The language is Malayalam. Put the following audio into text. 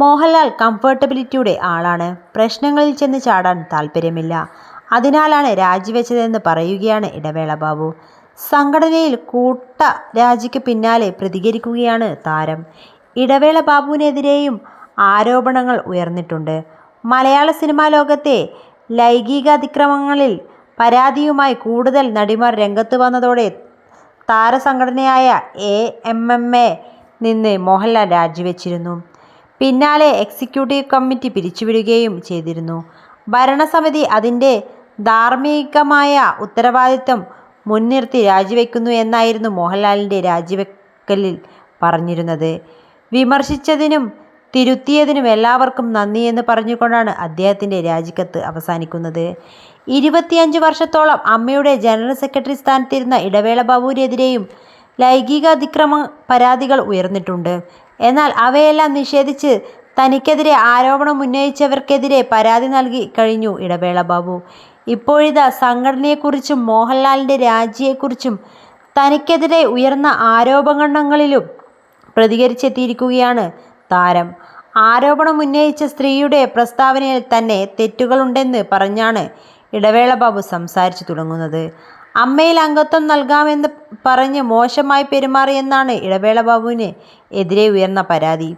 മോഹൻലാൽ കംഫർട്ടബിലിറ്റിയുടെ ആളാണ്. പ്രശ്നങ്ങളിൽ ചെന്ന് ചാടാൻ താല്പര്യമില്ല അതിനാലാണ് രാജിവെച്ചതെന്ന് പറയുകയാണ് ഇടവേള ബാബു. സംഘടനയിൽ കൂട്ട രാജിക്ക് പിന്നാലെ പ്രതികരിക്കുകയാണ് താരം. ഇടവേള ബാബുവിനെതിരെയും ആരോപണങ്ങൾ ഉയർന്നിട്ടുണ്ട്. മലയാള സിനിമാ ലോകത്തെ ലൈംഗികാതിക്രമങ്ങളിൽ പരാതിയുമായി കൂടുതൽ നടിമാർ രംഗത്ത് വന്നതോടെ താരസംഘടനയായ എ എം എം എ നിന്ന് മോഹൻലാൽ രാജിവെച്ചിരുന്നു. പിന്നാലെ എക്സിക്യൂട്ടീവ് കമ്മിറ്റി പിരിച്ചുവിടുകയും ചെയ്തിരുന്നു. ഭരണസമിതി അതിന്റെ ധാർമ്മികമായ ഉത്തരവാദിത്വം മുൻനിർത്തി രാജിവെക്കുന്നു എന്നായിരുന്നു മോഹൻലാലിന്റെ രാജിവെക്കലിൽ പറഞ്ഞിരുന്നത്. വിമർശിച്ചതിനും തിരുത്തിയതിനും എല്ലാവർക്കും നന്ദിയെന്ന് പറഞ്ഞുകൊണ്ടാണ് അദ്ദേഹത്തിന്റെ രാജിക്കത്ത് അവസാനിക്കുന്നത്. ഇരുപത്തിയഞ്ച് വർഷത്തോളം അമ്മയുടെ ജനറൽ സെക്രട്ടറി സ്ഥാനത്തിരുന്ന ഇടവേള ബാബുവിനെതിരെയും ലൈംഗിക അതിക്രമ പരാതികൾ ഉയർന്നിട്ടുണ്ട്. എന്നാൽ അവയെല്ലാം നിഷേധിച്ച് തനിക്കെതിരെ ആരോപണം ഉന്നയിച്ചവർക്കെതിരെ പരാതി നൽകി കഴിഞ്ഞു ഇടവേള ബാബു. ഇപ്പോഴിതാ സംഘടനയെക്കുറിച്ചും മോഹൻലാലിന്റെ രാജിയെക്കുറിച്ചും തനിക്കെതിരെ ഉയർന്ന ആരോപണങ്ങളിലും പ്രതികരിച്ചെത്തിയിരിക്കുകയാണ് താരം. ആരോപണം ഉന്നയിച്ച സ്ത്രീയുടെ പ്രസ്താവനയിൽ തന്നെ തെറ്റുകളുണ്ടെന്ന് പറഞ്ഞാണ് ഇടവേള ബാബു സംസാരിച്ചു തുടങ്ങുന്നത്. അമ്മയിൽ അംഗത്വം നൽകാമെന്ന് പറഞ്ഞ് മോശമായി പെരുമാറിയെന്നാണ് ഇടവേള ബാബുവിന് എതിരെ ഉയർന്ന പരാതി.